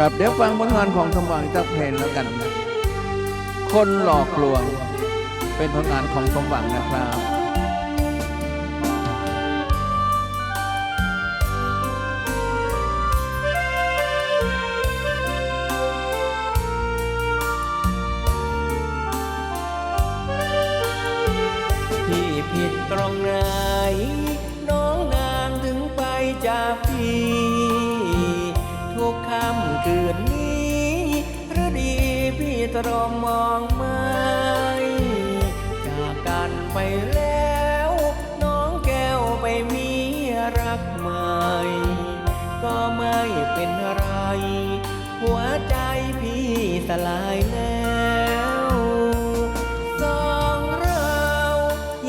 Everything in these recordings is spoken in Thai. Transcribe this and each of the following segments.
ครับเดี๋ยวฟังผลงานของสมหวังจากเพลงแล้วกันนะคนหลอกลวง เป็นผลงานของสมหวังนะครับพี่ผิดตรงไหน คืนนี้หรือดีพี่ตรอมมองไม่จากกันไปแล้ว น้องแก้วไปมีรักใหม่ ก็ไม่เป็นไร หัวใจพี่สลายแล้วสองเรา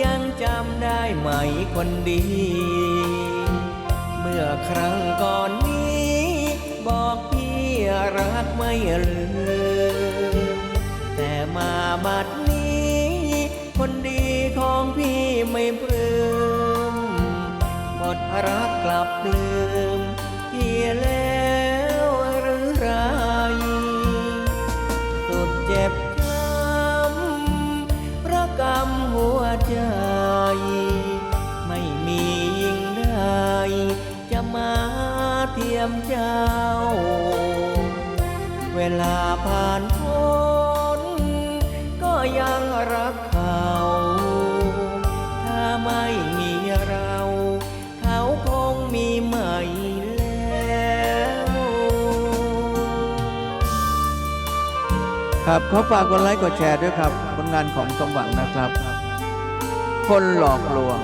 ยังจำได้ไหมคนดี เมื่อครั้ง ลืมแต่มาบัดนี้ คนดีของพี่ไม่ปลื้มหมดรักกลับลืมพี่แล้วหรือไรสุดเจ็บช้ำพระกรรมหัวใจ ไม่มียิ่งใดจะมาเทียมเจ้า เวลาผ่านพ้นก็ยังรักเขา ถ้าไม่มีเรา เขาคงมีใหม่แล้ว ครับเขอฝากกดไลค์กดแชร์ด้วยครับ ผลงานของสมหวังนะครับ คนหลอกลวง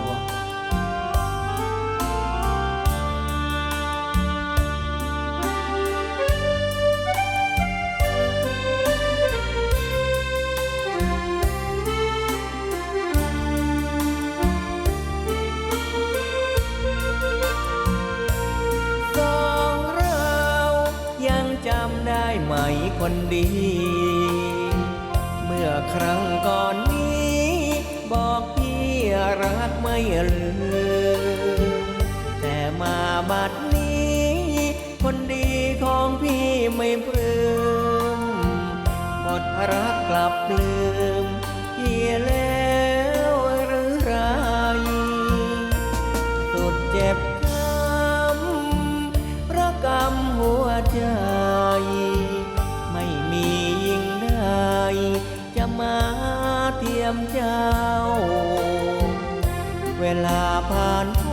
คนดี เมื่อครั้งก่อนนี้ บอกพี่รักไม่ลืม แต่มาบัดนี้ คนดีของพี่ไม่ปลื้มหมดรักกลับลืมพี่แล้วหรือไรสุดเจ็บช้ำระกรรมหัวใจ ลาผ่านพ้น